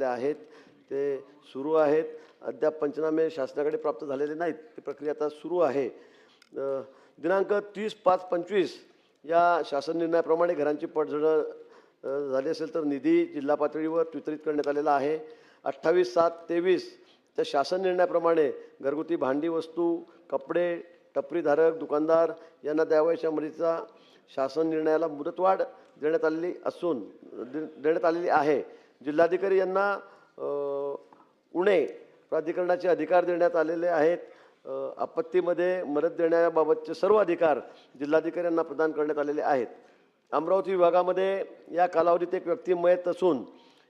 झालेले आहेत ते सुरू आहेत. अद्याप पंचनामे शासनाकडे प्राप्त झालेले नाहीत. ती प्रक्रिया आता सुरू आहे. दिनांक तीस पाच पंचवीस या शासन निर्णयाप्रमाणे घरांची पडझड झाली असेल तर निधी जिल्हा पातळीवर वितरित करण्यात आलेला आहे. अठ्ठावीस सात तेवीस त्या शासन निर्णयाप्रमाणे घरगुती भांडी वस्तू कपडे टपरीधारक दुकानदार यांना द्यावयाच्या मदतीचा शासन निर्णयाला मुदतवाढ देण्यात आलेली असून दे- देण्यात आलेली आहे. जिल्हाधिकारी यांना उणे प्राधिकरणाचे अधिकार देण्यात आलेले आहेत. आपत्तीमध्ये मदत देण्याबाबतचे सर्व अधिकार जिल्हाधिकाऱ्यांना प्रदान करण्यात आलेले आहेत. अमरावती विभागामध्ये या कालावधीत एक व्यक्ती मयत असून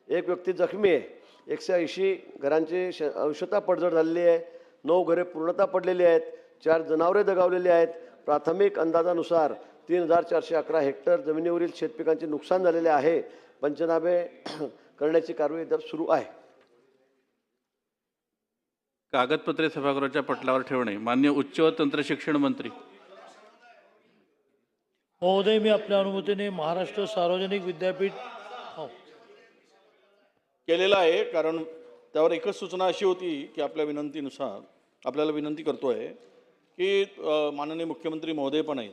एक व्यक्ती जखमी आहे. एकशे ऐंशी घरांची श अंशता पडझड झालेली आहे. नऊ घरे पूर्णता पडलेली आहेत. चार जनावरे दगावलेली आहेत. प्राथमिक अंदाजानुसार तीन हजार चारशे अकरा हेक्टर जमिनीवरील शेतपिकांचे नुकसान झालेले आहे. पंचनामे करण्याची कारवाई सुरू आहे. कागदपत्रे सभागृहाच्या पटलावर ठेवणे. मान्य उच्च व तंत्र शिक्षण मंत्री. महोदय मी आपल्या अनुमतीने महाराष्ट्र सार्वजनिक विद्यापीठ हो. केलेला आहे कारण त्यावर एकच सूचना अशी होती की आपल्या विनंतीनुसार आपल्याला विनंती करतो आहे की माननीय मुख्यमंत्री महोदय पण आहेत.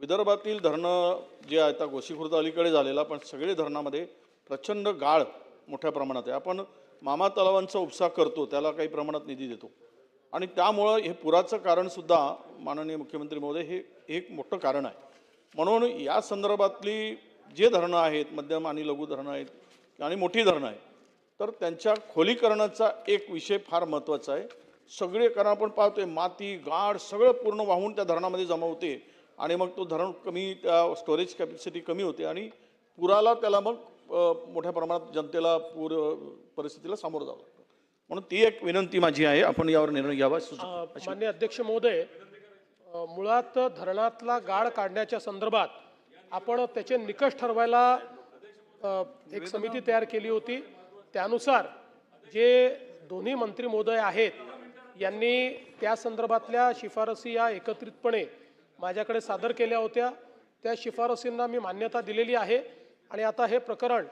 विदर्भातील धरणं जे आता गोसीखुर्द अलीकडे झालेला पण सगळे धरणामध्ये प्रचंड गाळ मोठ्या प्रमाणात आहे. आपण मामा तलावांचा उपसा करतो त्याला काही प्रमाणात निधी देतो. आणि त्यामुळं हे पुराचं कारणसुद्धा माननीय मुख्यमंत्री महोदय हे एक मोठं आहे. म्हणून या संदर्भातली जे धरणं आहेत मध्यम आणि लघु धरणं आहेत आणि मोठी धरणं आहेत तर त्यांच्या खोलीकरणाचा एक विषय फार महत्त्वाचा आहे. सगळे कारण आपण पाहतोय माती गाड सगळं पूर्ण वाहून त्या धरणामध्ये जमा होते. आणि मग तो धरण कमी त्या स्टोरेज कॅपॅसिटी कमी होते आणि पुराला त्याला मग मोठ्या प्रमाणात जनतेला पूर परिस्थितीला सामोरं जावं लागतं. म्हणून ती एक विनंती माझी आहे आपण यावर निर्णय घ्यावा माननीय अध्यक्ष महोदय मुळात धरणातला गाळ काढण्याच्या संदर्भात आपण त्याचे निकष ठरवायला एक समिती तयार केली होती. त्यानुसार जे दोन्ही मंत्री महोदय आहेत यांनी त्या संदर्भातल्या शिफारसी या एकत्रितपणे माझ्याकडे सादर केल्या होत्या. त्या शिफारसींना मी मान्यता दिलेली आहे. आणि आता हे प्रकरण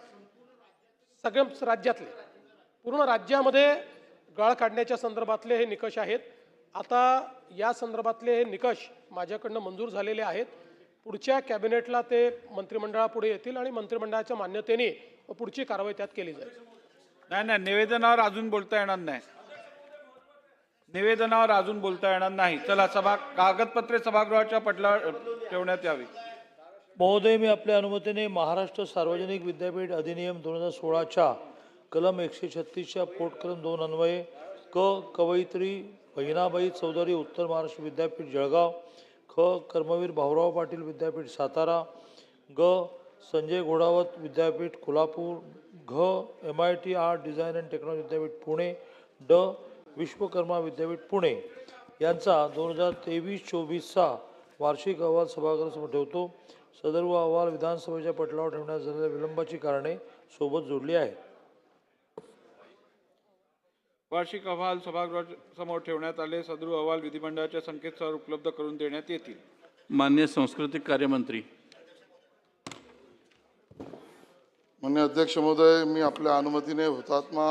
सगळ्या राज्यातले पूर्ण राज्यामध्ये गाळ काढण्याच्या संदर्भातले हे निकष आहेत. आता या संदर्भातले हे निकष माझ्याकडनं मंजूर झालेले आहेत. पुढच्या कॅबिनेटला ते मंत्रिमंडळापुढे येतील आणि मंत्रिमंडळाच्या मान्यतेने पुढची कारवाई त्यात केली जाईल. नाही नाही निवेदनावर अजून बोलता येणार नाही. निवेदनावर अजून बोलता येणार नाही. चला सभा कागदपत्रे सभागृहाच्या पटला ठेवण्यात यावी. महोदय मी आपल्या अनुमतीने महाराष्ट्र सार्वजनिक विद्यापीठ अधिनियम दोन हजार सोळाच्या कलम एकशे छत्तीसच्या पोटकलम दोन अन्वये क कवयित्री बहिणाबाई चौधरी उत्तर महाराष्ट्र विद्यापीठ जळगाव ख कर्मवीर भाऊराव पाटील विद्यापीठ सातारा ग संजय घोडावत विद्यापीठ कोल्हापूर घ M I T art design and technology विद्यापीठ पुणे ड विश्वकर्मा विद्यापीठ पुणे. यांचा दोन हजार तेवीस चोवीसचा वार्षिक अहवाल सभागृहासमोर ठेवतो. सदर्व अहवाल विधानसभेच्या पटलावर ठेवण्यात झालेल्या विलंबाची कारणे सोबत जोडली आहेत. वार्षिक अहवाल सभागृहासमोर ठेवण्यात आले. सदरू अहवाल विधिमंडळाच्या संकेतस्थळावर उपलब्ध करून देण्यात येतील. मान्य सांस्कृतिक कार्यमंत्री. मान्य अध्यक्ष महोदय मी आपल्या अनुमतीने हुतात्मा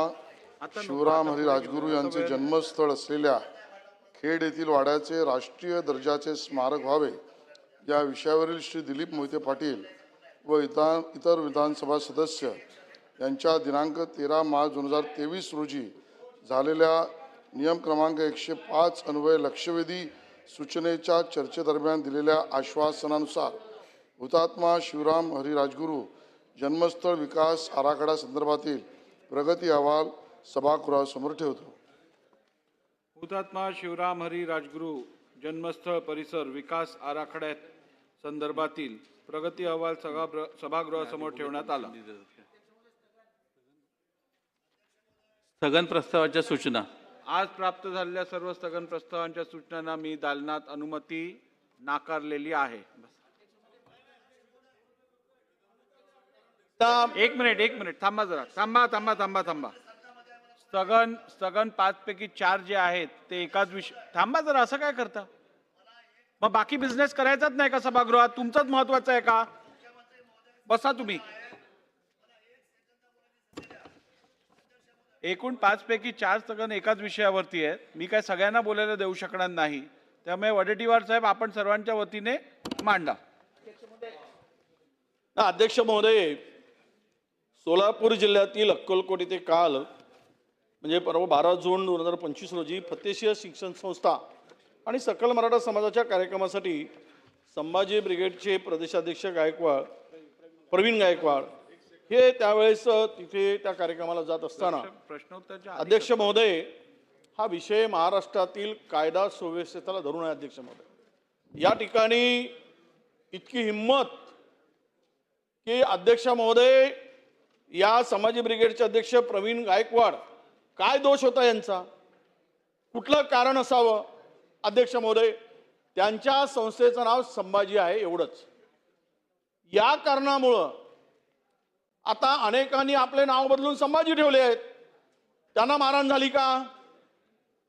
शिवराम हरी राजगुरू यांचे जन्मस्थळ असलेल्या खेड येथील वाड्याचे राष्ट्रीय दर्जाचे स्मारक व्हावे या विषयावरील श्री दिलीप मोहिते पाटील व इतर इतर विधानसभा सदस्य यांच्या दिनांक तेरा मार्च दोन हजार तेवीस रोजी झालेल्या नियम क्रमांक एकशे पाच अन्वये लक्षवेधी सूचनेच्या चर्चेदरम्यान दिलेल्या आश्वासनानुसार हुतात्मा शिवराम हरी राजगुरू जन्मस्थळ विकास आराखडा संदर्भातील प्रगती अहवाल सभागृहासमोर ठेवतो. हुतात्मा शिवराम हरी राजगुरू जन्मस्थळ परिसर विकास आराखड्यात संदर्भातील प्रगती अहवाल सभागृह सभागृहासमोर ठेवण्यात आला. स्थगन प्रस्तावाच्या सूचना. आज प्राप्त झालेल्या सर्व स्थगन प्रस्तावांच्या सूचनांना मी दालनात अनुमती नाकारलेली आहे. एक मिनिट एक मिनिट. थांबा जरा. थांबा थांबा थांबा थांबा. स्थगन स्थगन पाचपैकी चार जे आहेत ते एकाच विषय थांबा जरा असं काय करता? मग बाकी बिझनेस करायचाच नाही का सभागृहात? तुमचंच महत्वाचं आहे का? बसा तुम्ही. एकूण पाचपैकी चार स्थगन एकाच विषयावरती आहेत. मी काय सगळ्यांना बोलायला देऊ शकणार नाही. त्यामुळे वडेटीवार साहेब आपण सर्वांच्या वतीने मांडा. अध्यक्ष महोदय सोलापूर जिल्ह्यातील अक्कलकोट येथे काल म्हणजे परवा बारा जून दोन हजार पंचवीस रोजी फतेशिया शिक्षण संस्था आणि सकल मराठा समाजाच्या कार्यक्रमासाठी संभाजी ब्रिगेडचे प्रदेशाध्यक्ष गायकवाड प्रवीण गायकवाड हे त्यावेळेस तिथे त्या कार्यक्रमाला जात असताना प्रश्नोत्तरच्या अध्यक्ष महोदय हा विषय महाराष्ट्रातील कायदा सुव्यवस्थेला धरून आहे अध्यक्ष महोदय. या ठिकाणी इतकी हिंमत की अध्यक्ष महोदय या समाजी ब्रिगेडचे अध्यक्ष प्रवीण गायकवाड काय दोष होता यांचा? कुठलं कारण असावं? अध्यक्ष महोदय त्यांच्या संस्थेचं नाव संभाजी आहे एवढंच. या कारणामुळं आता अनेकांनी आपले नाव बदलून संभाजी ठेवले आहेत. त्यांना मारहाण झाली का?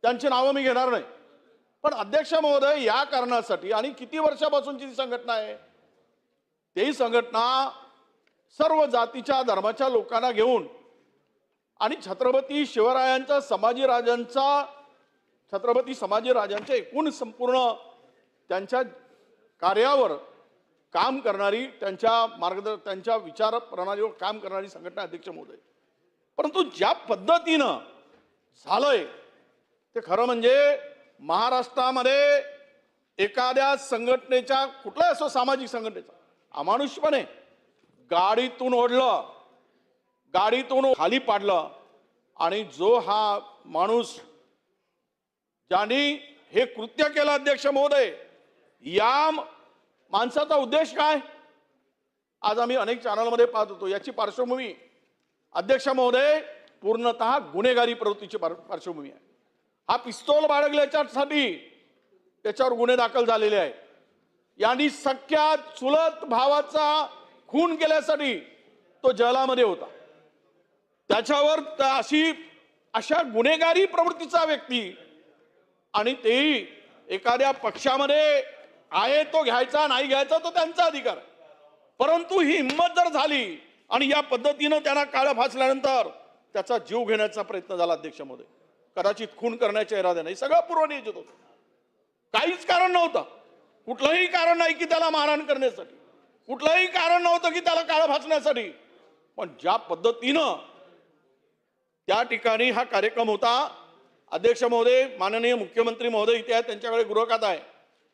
त्यांची नावं मी घेणार नाही. पण अध्यक्ष महोदय या कारणासाठी आणि किती वर्षापासूनची ती संघटना आहे? ती संघटना सर्व जातीच्या धर्माच्या लोकांना घेऊन आणि छत्रपती शिवरायांचा संभाजीराजांचा छत्रपती संभाजीराजांच्या एकूण संपूर्ण त्यांच्या कार्यावर काम करणारी त्यांच्या मार्गदर्शन त्यांच्या विचार प्रणालीवर काम करणारी संघटना अध्यक्ष महोदय. परंतु ज्या पद्धतीनं झालंय ते खरं म्हणजे महाराष्ट्रामध्ये एखाद्या संघटनेच्या कुठलाही असो सामाजिक संघटनेचा अमानुषपणे गाडीतून ओढलं गाडीतून खाली पाडलं आणि जो हा माणूस ज्यांनी हे कृत्य केलं अध्यक्ष महोदय या माणसाचा उद्देश काय? आज आम्ही अनेक चॅनलमध्ये पाहत होतो. याची पार्श्वभूमी अध्यक्ष महोदय पूर्णतः गुन्हेगारी प्रवृत्तीची पार- पार्श्वभूमी आहे. हा पिस्तोल बाळगल्याच्यासाठी त्याच्यावर गुन्हे दाखल झालेले आहेत. यांनी सख्या चुलत भावाचा खून केल्यासाठी तो जलामध्ये होता. त्याच्यावर अशी अशा गुन्हेगारी प्रवृत्तीचा व्यक्ती. आणि तेही एखाद्या पक्षामध्ये आहे तो घ्यायचा नाही घ्यायचा तो त्यांचा अधिकार. परंतु ही हिंमत जर झाली आणि या पद्धतीनं त्यांना काळं फासल्यानंतर त्याचा जीव घेण्याचा प्रयत्न झाला अध्यक्षामध्ये कदाचित खून करण्याच्या इराद्याने. हे सगळं पूर्वनियोजित होतं. काहीच कारण नव्हतं. कुठलंही कारण नाही की त्याला मारहाण करण्यासाठी. कुठलंही कारण नव्हतं की त्याला काळं फासण्यासाठी. पण ज्या पद्धतीनं त्या ठिकाणी हा कार्यक्रम होता. अध्यक्ष महोदय माननीय मुख्यमंत्री महोदय इथे आहेत त्यांच्याकडे गृहखात आहे.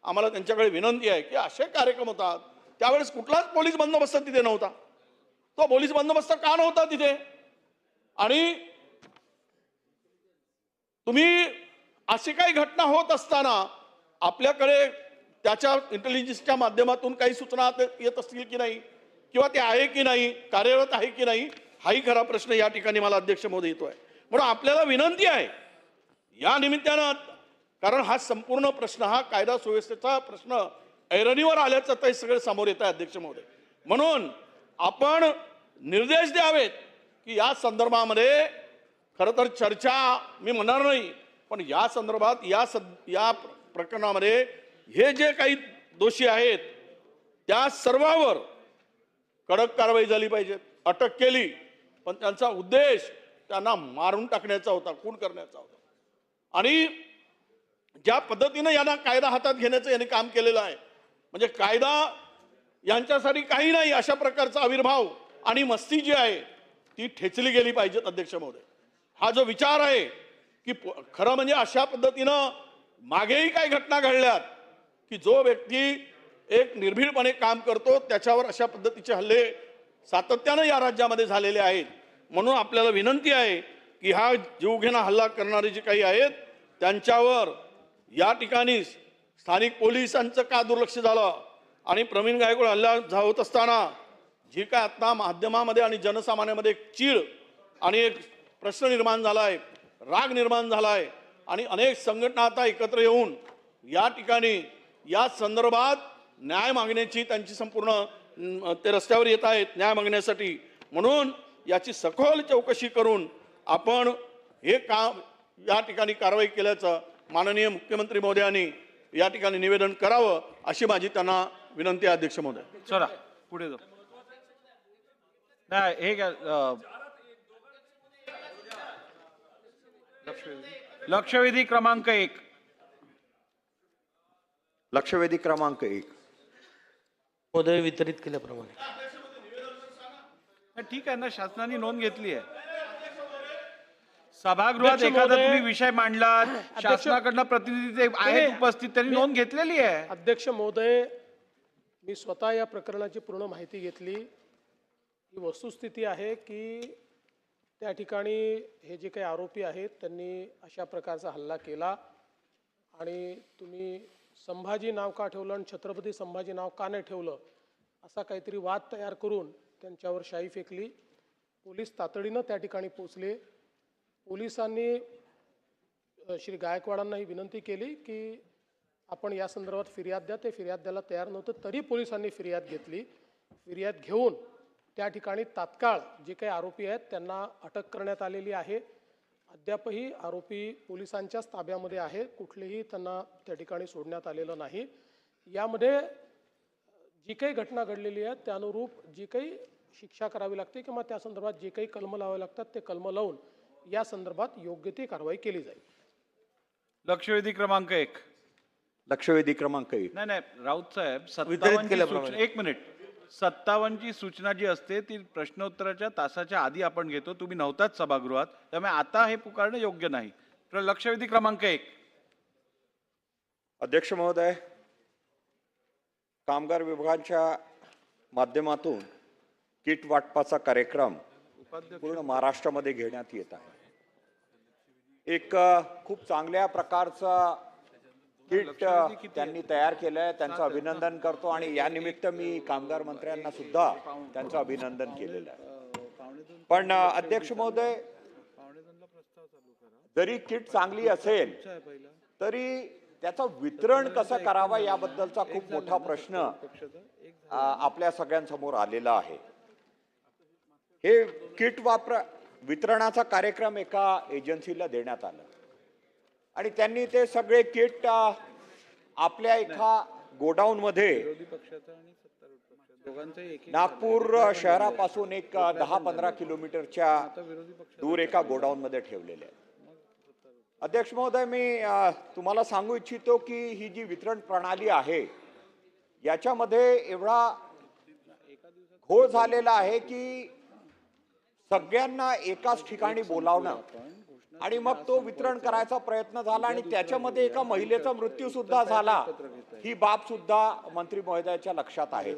आम्हाला त्यांच्याकडे विनंती आहे की असे कार्यक्रम होतात. त्यावेळेस कुठलाच पोलीस बंदोबस्त तिथे नव्हता. तो पोलीस बंदोबस्त का नव्हता तिथे? आणि तुम्ही अशी काही घटना होत असताना आपल्याकडे त्याच्या इंटेलिजन्सच्या माध्यमातून काही सूचना येत असतील की नाही? किंवा ते आहे की नाही? कार्यरत आहे की नाही? हाही खरा प्रश्न या ठिकाणी मला अध्यक्ष महोदय येतोय. म्हणून आपल्याला विनंती आहे या निमित्तानं कारण हा संपूर्ण प्रश्न हा कायदा सुव्यवस्थेचा प्रश्न ऐरणीवर आल्याचं ते सगळं समोर येत आहे अध्यक्ष महोदय म्हणून आपण निर्देश द्यावेत की या संदर्भामध्ये खरं तर चर्चा मी म्हणणार नाही पण या संदर्भात या सद या प्रकरणामध्ये हे जे काही दोषी आहेत त्या सर्वावर कडक कारवाई झाली पाहिजे अटक केली. पण त्यांचा उद्देश त्यांना मारून टाकण्याचा होता खून करण्याचा होता. आणि ज्या पद्धतीनं यांना कायदा हातात घेण्याचं यांनी काम केलेलं आहे म्हणजे कायदा यांच्यासाठी काही नाही अशा प्रकारचा आविर्भाव आणि मस्ती जी आहे ती ठेचली गेली पाहिजेत अध्यक्ष महोदय. हा जो विचार आहे की प- खरं म्हणजे अशा पद्धतीनं मागेही काही घटना घडल्यात की जो व्यक्ती एक निर्भीडपणे काम करतो त्याच्यावर अशा पद्धतीचे हल्ले सातत्यानं या राज्यामध्ये झालेले आहेत. म्हणून आपल्याला विनंती आहे की हा जीवघेणा हल्ला करणारे जे काही आहेत त्यांच्यावर या ठिकाणी स्थानिक पोलिसांचं का दुर्लक्ष झालं? आणि प्रवीण गायकवाड हल्ला झा- होत असताना जी काय आत्ता माध्यमामध्ये आणि जनसामान्यामध्ये एक चीड आणि एक प्रश्न निर्माण झाला आहे राग निर्माण झाला आहे आणि अनेक संघटना आता एकत्र येऊन या ठिकाणी या संदर्भात न्याय मागण्याची त्यांची संपूर्ण ते रस्त्यावर येत आहेत न्याय मागण्यासाठी. म्हणून याची सखोल चौकशी करून आपण हे काम या ठिकाणी कारवाई केल्याचं माननीय मुख्यमंत्री महोदयांनी या ठिकाणी निवेदन करावं अशी माझी त्यांना विनंती आहे अध्यक्ष महोदय. चला पुढे जाऊ. नाही हे घ्या लक्षवेधी क्रमांक एक. लक्षवेधी क्रमांक एक. महोदय वितरित केल्याप्रमाणे. ठीक आहे ना शासनाने नोंद घेतली आहे. सभागृहात अध्यक्ष एखादा महोदय- तुम्ही विषय मांडला शासनाकडनं प्रतिनिधी आहेत उपस्थित त्यांनी नोंद घेतलेली आहे. अध्यक्ष महोदय मी स्वतः या प्रकरणाची पूर्ण माहिती घेतली. ही वस्तुस्थिती आहे की त्या ठिकाणी हे जे काही आरोपी आहेत त्यांनी अशा प्रकारचा हल्ला केला. आणि तुम्ही संभाजी नाव का ठेवलं आणि छत्रपती संभाजी नाव का नाही ठेवलं असा काहीतरी वाद तयार करून त्यांच्यावर शाई फेकली. पोलीस तातडीनं त्या ठिकाणी पोचले पोलिसांनी श्री गायकवाडांना ही विनंती केली की आपण या संदर्भात फिर्याद द्या. ते फिर्याद द्यायला तयार नव्हतं तरी पोलिसांनी फिर्याद घेतली. फिर्याद घेऊन त्या ठिकाणी तात्काळ जे काही आरोपी आहेत त्यांना अटक करण्यात आलेली आहे. अद्यापही आरोपी पोलिसांच्याच ताब्यामध्ये आहे. कुठलेही त्यांना त्या ठिकाणी सोडण्यात आलेलं नाही. यामध्ये जी काही घटना घडलेली आहे त्यानुरूप जी काही शिक्षा करावी लागते किंवा त्या संदर्भात जे काही कलम लावावे लागतात ते कलम लावून या संदर्भात योग्य ती कारवाई केली जाईल. लक्षवेधी क्रमांक एक. लक्षवेधी क्रमांक एक. नाही नाही राऊत साहेब. सूचना एक मिनिट. सत्तावन्नची सूचना जी असते ती प्रश्नोत्तराच्या तासाच्या आधी आपण घेतो. तुम्ही नव्हताच सभागृहात त्यामुळे आता हे पुकारणं योग्य नाही. तर लक्षवेधी क्रमांक एक. अध्यक्ष महोदय कामगार विभागाच्या माध्यमातून किट वाटपाचा कार्यक्रम पूर्ण महाराष्ट्रामध्ये घेण्यात येत आहे. एक खूप चांगल्या प्रकारचा किट त्यांनी तयार केलं आहे त्यांचं अभिनंदन करतो आणि या निमित्त मी कामगार मंत्र्यांना सुद्धा त्यांचं अभिनंदन केलेलं आहे. पण अध्यक्ष महोदय जरी किट चांगली असेल तरी त्याचं वितरण कसं करावं याबद्दलचा खूप मोठा प्रश्न आपल्या सगळ्यांसमोर आलेला आहे. हे किट वापर वितरणाचा कार्यक्रम एका एजन्सीला देण्यात आला. आणि त्यांनी ते सगळे किट आपल्या एका गोडाऊनमध्ये नागपूर शहरापासून एक दहा पंधरा किलोमीटरच्या दूर एका गोडाऊनमध्ये ठेवलेले आहे अध्यक्ष महोदय मी तुम्हाला सांगू इच्छितो की ही जी वितरण प्रणाली आहे याच्यामध्ये एवढा घोळ झालेला आहे की सगळ्यांना एकाच ठिकाणी बोलावणं आणि मग तो वितरण करायचा प्रयत्न झाला आणि त्याच्यामध्ये एका महिलेचा मृत्यू सुद्धा झाला. ही बाब सुद्धा मंत्री महोदयाच्या लक्षात आहे.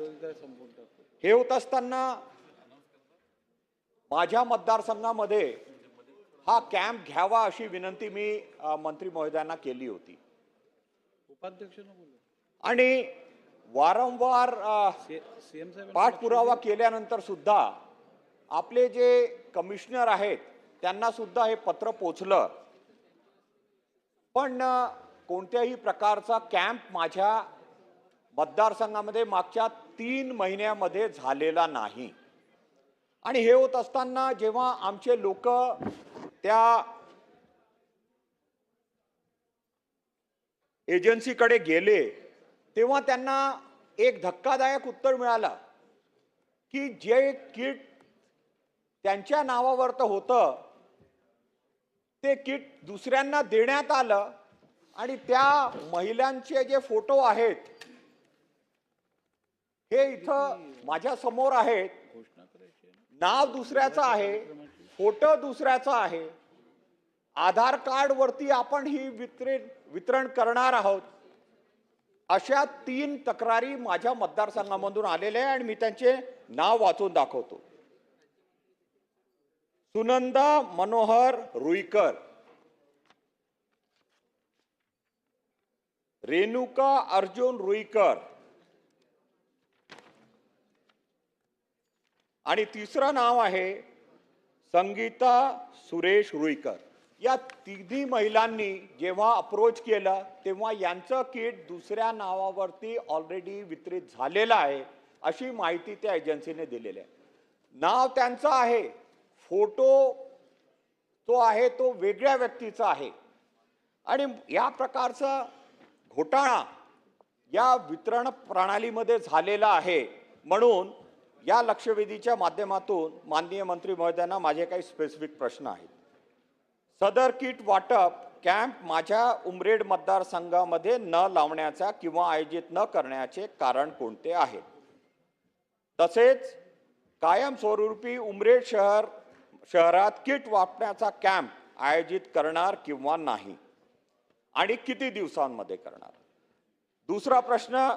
हे होत असताना माझ्या मतदारसंघामध्ये हा कॅम्प घ्यावा अशी विनंती मी मंत्री महोदयांना केली होती. आणि वारंवार पाठपुरावा केल्यानंतर सुद्धा आपले जे कमिशनर आहेत त्यांना सुद्धा हे पत्र पोचलं. पण कोणत्याही प्रकारचा कॅम्प माझ्या मतदारसंघामध्ये मागच्या तीन महिन्यामध्ये झालेला नाही. आणि हे होत असताना जेव्हा आमचे लोक त्या एजन्सीकडे गेले तेव्हा त्यांना एक धक्कादायक उत्तर मिळालं की जे किट त्यांच्या नावावर तर होतं ते किट दुसऱ्यांना देण्यात आलं आणि त्या महिलांचे जे फोटो आहेत हे इथं माझ्यासमोर आहेत. नाव दुसऱ्याचं आहे. फोटो दुसऱ्याचा आहे. आधार कार्ड वरती आपण ही वितरण वितरण करणार आहोत. अशा तीन तक्रारी माझ्या मतदारसंघामधून आलेल्या आहे आणि मी त्यांचे नाव वाचून दाखवतो. सुनंदा मनोहर रुईकर. रेणुका अर्जुन रुईकर. आणि तिसरं नाव आहे संगीता सुरेश रुईकर. या तिन्ही महिलांनी जेव्हा अप्रोच केलं तेव्हा यांचं किट दुसऱ्या नावावरती ऑलरेडी वितरित झालेलं आहे अशी माहिती त्या एजन्सीने दिलेली आहे. नाव त्यांचं आहे. फोटो तो आहे तो वेगळ्या व्यक्तीचा आहे. आणि या प्रकारचा घोटाळा या वितरण प्रणालीमध्ये झालेला आहे. म्हणून या लक्षवेधीच्या माध्यमातून माननीय मंत्री महोदयांना माझे काही स्पेसिफिक प्रश्न आहेत. सदर किट वाटप कॅम्प माझ्या उमरेड मतदारसंघामध्ये न लावण्याचा किंवा आयोजित न करण्याचे कारण कोणते आहे? तसेच कायमस्वरूपी उमरेड शहर शहरात किट वाटण्याचा कॅम्प आयोजित करणार किंवा नाही? आणि किती दिवसांमध्ये करणार? दुसरा प्रश्न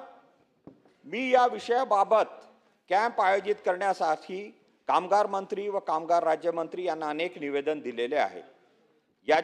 मी या विषयाबाबत कॅम्प आयोजित करण्यासाठी कामगार मंत्री व कामगार राज्यमंत्री यांना अनेक निवेदन दिलेले आहे.